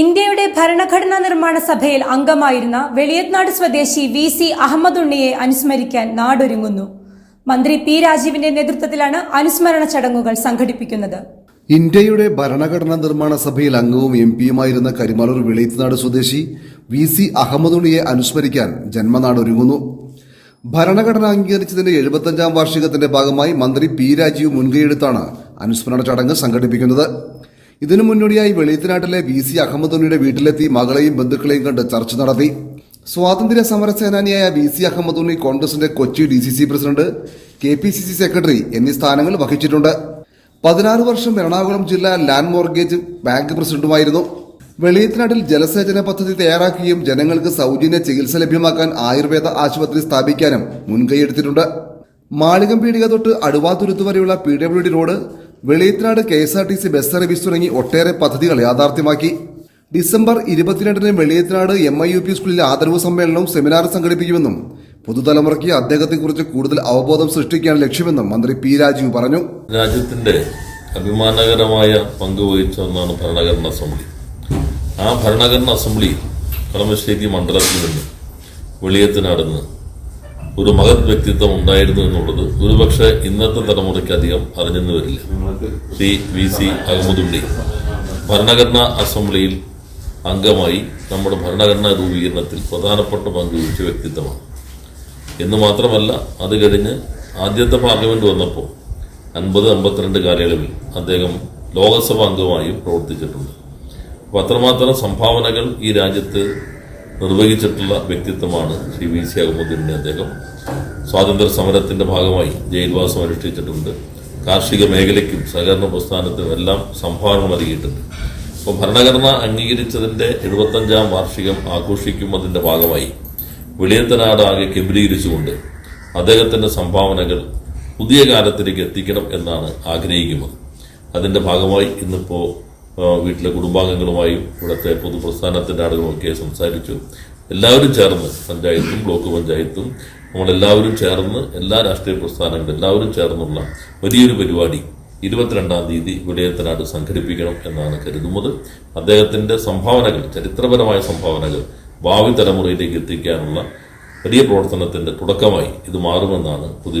ഇന്ത്യയുടെ ഭരണഘടനാ നിർമ്മാണ സഭയിൽ അംഗമായിരുന്ന വെളിയത്നാട് സ്വദേശി വി സി അഹമ്മദ് ഉണ്ണിയെ അനുസ്മരിക്കാൻ നാടൊരുങ്ങുന്നു. മന്ത്രി പി രാജീവിന്റെ നേതൃത്വത്തിലാണ് അനുസ്മരണ ചടങ്ങുകൾ സംഘടിപ്പിക്കുന്നത്. ഇന്ത്യയുടെ ഭരണഘടനാ നിർമ്മാണ സഭയിൽ അംഗവും എം പിയുമായിരുന്ന കരിമലൂർ വെളിയത്തുനാട് സ്വദേശി വി സി അഹമ്മദുണിയെ അനുസ്മരിക്കാൻ ജന്മനാടൊരുങ്ങുന്നു. ഭരണഘടന അംഗീകരിച്ചതിന്റെ എഴുപത്തഞ്ചാം വാർഷികത്തിന്റെ ഭാഗമായി മന്ത്രി പി രാജീവ് മുൻകൈയെടുത്താണ് അനുസ്മരണ ചടങ്ങ് സംഘടിപ്പിക്കുന്നത്. ഇതിനു മുന്നോടിയായി വെളിയത്തിനാട്ടിലെ വി സി അഹമ്മദോണിയുടെ വീട്ടിലെത്തി മകളെയും ബന്ധുക്കളെയും കണ്ട് ചർച്ച നടത്തി. സ്വാതന്ത്ര്യ സമര സേനാനിയായ വി സി അഹമ്മദുണ്ണി കോൺഗ്രസിന്റെ Kochi D C C president K P C C secretary എന്നീ സ്ഥാനങ്ങൾ വഹിച്ചിട്ടുണ്ട്. പതിനാറ് വർഷം എറണാകുളം ജില്ലാ ലാൻഡ് മോർഗേജ് ബാങ്ക് പ്രസിഡന്റുമായിരുന്നു. വെളിയത്തിനാട്ടിൽ ജലസേചന പദ്ധതി തയ്യാറാക്കുകയും ജനങ്ങൾക്ക് സൗജന്യ ചികിത്സ ലഭ്യമാക്കാൻ ആയുർവേദ ആശുപത്രി സ്ഥാപിക്കാനും മുൻകൈയെടുത്തിട്ടുണ്ട് മാളികം പീടിക തൊട്ട് അടുവാതുരുത്ത് വരെയുള്ള P W D road Veliyathinadu K S R T C bus service തുടങ്ങി ഒട്ടേറെ പദ്ധതികൾ യാഥാർത്ഥ്യമാക്കി. ഡിസംബർ ഇരുപത്തിരണ്ടിന് Veliyathinadu M I U P സ്കൂളിൽ ആദരവ് സമ്മേളനവും സെമിനാറും സംഘടിപ്പിക്കുമെന്നും പുതുതലമുറയ്ക്ക് അദ്ദേഹത്തെക്കുറിച്ച് കൂടുതൽ അവബോധം സൃഷ്ടിക്കാൻ ലക്ഷ്യമെന്നും മന്ത്രി പി രാജീവ് പറഞ്ഞു. രാജ്യത്തിന്റെ അഭിമാനകരമായ പങ്ക് വഹിച്ച ഒന്നാണ് ഭരണഘടനാ അസംബ്ലി. ആ ഭരണഘടനാ അസംബ്ലി കളമശ്ശേരി മണ്ഡലത്തിൽ നിന്ന് വെളിയത്തിനടന്ന് ഒരു മഹത് വ്യക്തിത്വം ഉണ്ടായിരുന്നു എന്നുള്ളത് ഒരുപക്ഷെ ഇന്നത്തെ തലമുറയ്ക്ക് അധികം അറിഞ്ഞെന്ന് വരില്ല. ശ്രീ വി സി അഹമ്മദുള്ളി ഭരണഘടനാ അസംബ്ലിയിൽ അംഗമായി നമ്മുടെ ഭരണഘടനാ രൂപീകരണത്തിൽ പ്രധാനപ്പെട്ട പങ്ക് വഹിച്ച വ്യക്തിത്വമാണ്. എന്ന് മാത്രമല്ല അത് കഴിഞ്ഞ് ആദ്യത്തെ പാർലമെന്റ് വന്നപ്പോൾ അൻപത് അമ്പത്തിരണ്ട് കാലയളവിൽ അദ്ദേഹം ലോകസഭാ അംഗമായും പ്രവർത്തിച്ചിട്ടുണ്ട്. അപ്പോൾ അത്രമാത്രം സംഭാവനകൾ ഈ രാജ്യത്ത് നിർവഹിച്ചിട്ടുള്ള വ്യക്തിത്വമാണ് ശ്രീ വി സി അഹമ്മദിന്റെ അദ്ദേഹം. സ്വാതന്ത്ര്യ സമരത്തിന്റെ ഭാഗമായി ജയിൽവാസം അനുഷ്ഠിച്ചിട്ടുണ്ട്. കാർഷിക മേഖലയ്ക്കും സഹകരണ പ്രസ്ഥാനത്തിനും എല്ലാം സംഭാവന നൽകിയിട്ടുണ്ട്. അപ്പോൾ ഭരണഘടന അംഗീകരിച്ചതിന്റെ എഴുപത്തഞ്ചാം വാർഷികം ആഘോഷിക്കുന്നതിന്റെ ഭാഗമായി വിളിയത്തനാടാകെ കേന്ദ്രീകരിച്ചുകൊണ്ട് അദ്ദേഹത്തിന്റെ സംഭാവനകൾ പുതിയ കാലത്തിലേക്ക് എത്തിക്കണം എന്നാണ് ആഗ്രഹിക്കുന്നത്. അതിന്റെ ഭാഗമായി ഇന്നിപ്പോ ആ, വീട്ടിലെ കുടുംബാംഗങ്ങളുമായും ഇവിടുത്തെ പൊതുപ്രസ്ഥാനത്തിന്റെ ആളുകളുമൊക്കെ സംസാരിച്ചു. എല്ലാവരും ചേർന്ന് പഞ്ചായത്തും ബ്ലോക്ക് പഞ്ചായത്തും നമ്മളെല്ലാവരും ചേർന്ന് എല്ലാ രാഷ്ട്രീയ പ്രസ്ഥാനങ്ങളും എല്ലാവരും ചേർന്നുള്ള വലിയൊരു പരിപാടി ഇരുപത്തിരണ്ടാം തീയതി വിടയത്തനാട് സംഘടിപ്പിക്കണം എന്നാണ് കരുതുന്നത്. അദ്ദേഹത്തിന്റെ സംഭാവനകൾ ചരിത്രപരമായ സംഭാവനകൾ ഭാവി തലമുറയിലേക്ക് എത്തിക്കാനുള്ള വലിയ പ്രവർത്തനത്തിന്റെ തുടക്കമായി ഇത് മാറുമെന്നാണ് പ്രതീക്ഷ